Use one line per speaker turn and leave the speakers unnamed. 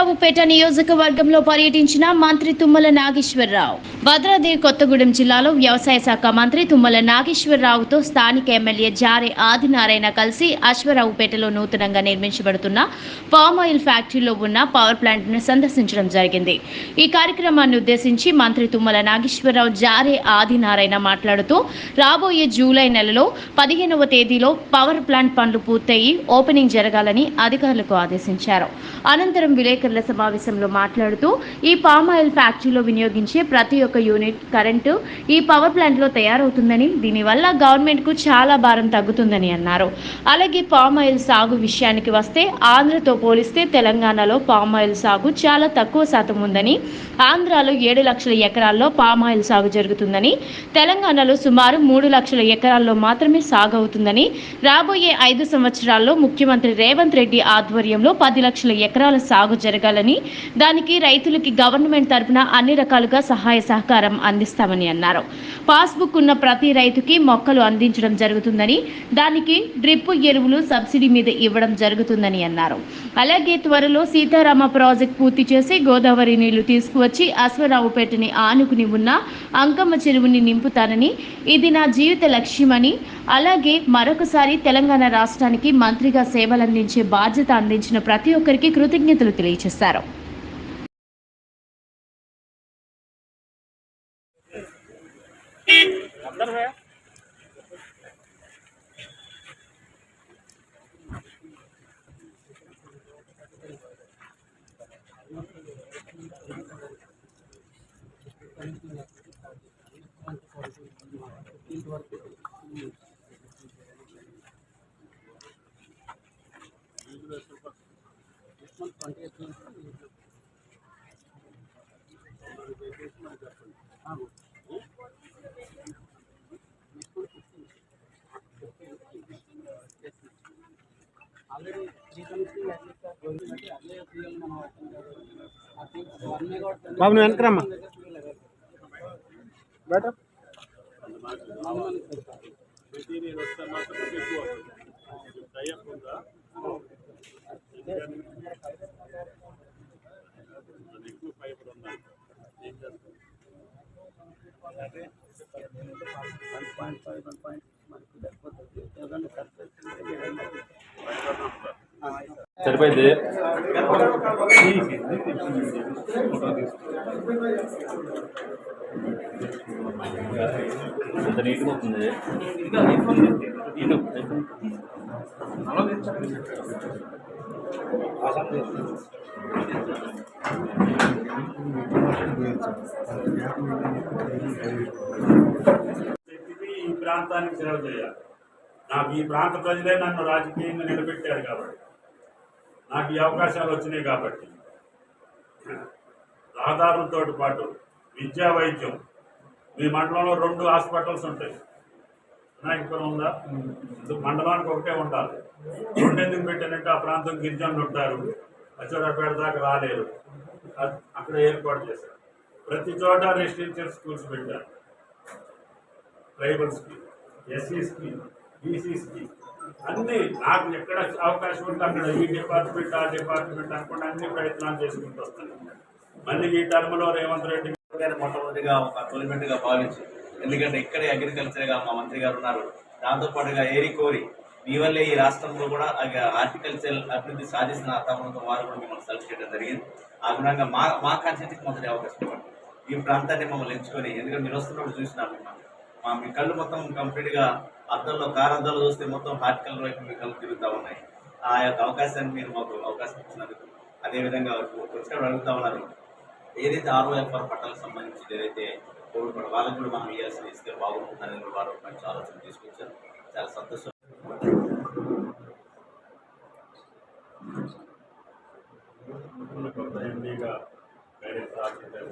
అశ్వరావుపేట నియోజకవర్గంలో పర్యటించిన మంత్రి తుమ్మల నాగేశ్వరరావు. భద్రాద్రి కొత్తగూడెం జిల్లాలో వ్యవసాయ శాఖ మంత్రి తుమ్మల నాగేశ్వరరావుతో స్థానిక ఎమ్మెల్యే జారే ఆదినారాయణ కలిసి అశ్వరావుపేటలో నూతనంగా నిర్మించబడుతున్న పామ్ ఆయిల్ ఫ్యాక్టరీలో ఉన్న పవర్ ప్లాంట్ను సందర్శించడం జరిగింది. ఈ కార్యక్రమాన్ని ఉద్దేశించి మంత్రి తుమ్మల నాగేశ్వరరావు జారే ఆదినారాయణ మాట్లాడుతూ రాబోయే జూలై నెలలో పదిహేనవ తేదీలో పవర్ ప్లాంట్ పనులు పూర్తయి ఓపెనింగ్ జరగాలని అధికారులకు ఆదేశించారు. అనంతరం విలేకరు విలేకరుల సమావేశంలో మాట్లాడుతూ ఈ పామ్ ఆయిల్ ఫ్యాక్టరీలో వినియోగించే ప్రతి ఒక్క యూనిట్ కరెంటు ఈ పవర్ ప్లాంట్లో తయారవుతుందని దీనివల్ల గవర్నమెంట్కు చాలా భారం తగ్గుతుందని అన్నారు. అలాగే పామ్ ఆయిల్ సాగు విషయానికి వస్తే ఆంధ్రతో పోలిస్తే తెలంగాణలో పామ్ ఆయిల్ సాగు చాలా తక్కువ శాతం ఉందని ఆంధ్రాలో ఏడు లక్షల ఎకరాల్లో పామ్ ఆయిల్ సాగు జరుగుతుందని తెలంగాణలో సుమారు మూడు లక్షల ఎకరాల్లో మాత్రమే సాగు అవుతుందని రాబోయే ఐదు సంవత్సరాల్లో ముఖ్యమంత్రి రేవంత్ రెడ్డి ఆధ్వర్యంలో పది లక్షల ఎకరాల సాగు జరగాలని దానికి రైతులకి గవర్నమెంట్ తరపున అన్ని రకాలుగా సహాయ సహకారం అందిస్తామని అన్నారు. పాస్బుక్ ఉన్న ప్రతి రైతుకి మొక్కలు అందించడం జరుగుతుందని దానికి డ్రిప్ ఎరువులు సబ్సిడీ మీద ఇవ్వడం జరుగుతుందని అన్నారు. అలాగే త్వరలో సీతారామ ప్రాజెక్ట్ పూర్తి చేసి గోదావరి నీళ్ళు తీసుకువచ్చి అశ్వరావుపేటని ఆనుకుని ఉన్న అంకమ్మ చెరువుని నింపుతానని ఇది నా జీవిత లక్ష్యమని అలాగే మరొకసారి తెలంగాణ రాష్ట్రానికి మంత్రిగా సేవలందించే బాధ్యత అందించిన ప్రతి ఒక్కరికి కృతజ్ఞతలు తెలియజేశారు.
ఆల్రెడీ త్రీ కమిటీ అదే పిల్లలు మనం
బాబు నువ్వు వెనకరమ్మా బయట
మెటీరియల్ వస్తే మాత్రం ఎక్కువ టైప్ ఉందా? అది ఎక్కువ ఫైబర్ ఉందా ఏం చేస్తాం
one point five one point మనకి లేకపోతే ఏదైనా ఖర్చు వచ్చింటే ఏదైనా
సరిపోయింది ఎంత నీట్గా అవుతుంది ఇటు శక్తికి ఈ ప్రాంతానికి సేవ చేయాలి. నాకు ఈ ప్రాంత ప్రజలే నన్ను రాజకీయంగా నిలబెట్టారు కాబట్టి. నాకు ఈ అవకాశాలు వచ్చినాయి కాబట్టి. రహదారులతో పాటు విద్యా వైద్యం. మీ మండలంలో రెండు హాస్పిటల్స్ ఉంటాయి. వినాయకపురం ఉందా మండలానికి ఒకటే ఉండాలి. రెండు ఎందుకు పెట్టానంటే ఆ ప్రాంతం గిరిజనులు ఉంటారు. అచ్చోడపేట దాకా రాలేరు. అక్కడ ఏర్పాటు చేశారు. ప్రతి చోట రెసిడెన్షియల్ స్కూల్స్ పెట్టారు. ట్రైబల్స్కి ఎస్సీస్కి బీసీస్కి అన్ని నాకు ఎక్కడ అవకాశం ఉంటే అక్కడ ఈ డిపార్ట్మెంట్ ఆ డిపార్ట్మెంట్ అనుకుంటే అన్ని ప్రయత్నాలు చేసుకుంటూ వస్తాను. మళ్ళీ ఈ టర్మ్లో రేవంత్ రెడ్డి
గారు మొట్టమొదటిగా ఒక తొలిమెంటుగా భావించింది ఎందుకంటే ఇక్కడే అగ్రికల్చర్గా మా మంత్రి గారు ఉన్నారు. దాంతో పాటుగా ఏరి కోరి మీ వల్లే ఈ రాష్ట్రంలో కూడా హార్టికల్చర్ అభివృద్ధి సాధిస్తున్న తమతో వారు కూడా మిమ్మల్ని సెలెక్ట్ చేయడం జరిగింది. ఆ గుణంగా మా మా కాన్స్టిట్యూన్సీకి మొదటి అవకాశం ఇవ్వండి. ఈ ప్రాంతాన్ని మమ్మల్ని ఎంచుకొని ఎందుకంటే మీరు వస్తున్నప్పుడు చూసినాము మిమ్మల్ని. మా మీ కళ్ళు మొత్తం కంప్లీట్గా అద్దంలో కార్ అద్దాలు చూస్తే మొత్తం హార్టికల్ వైపు మీ కళ్ళు తిరుగుతూ ఉన్నాయి. ఆ యొక్క అవకాశాన్ని మీరు మాకు అవకాశం ఇచ్చినందుకు అదేవిధంగా వచ్చినప్పుడు అడుగుతా ఉన్నారు. ఏదైతే ఆర్ఓఎఫ్ఆర్ పట్టాలకు సంబంధించి ఏదైతే కోరుకున్న వాళ్ళకి కూడా మనం ఇవ్వాల్సిన ఇస్తే బాగుంటుందని కూడా వారు మంచి ఆలోచన తీసుకొచ్చారు చాలా సంతోషం ఎండిగా గైడెన్స్ ఆఫీసర్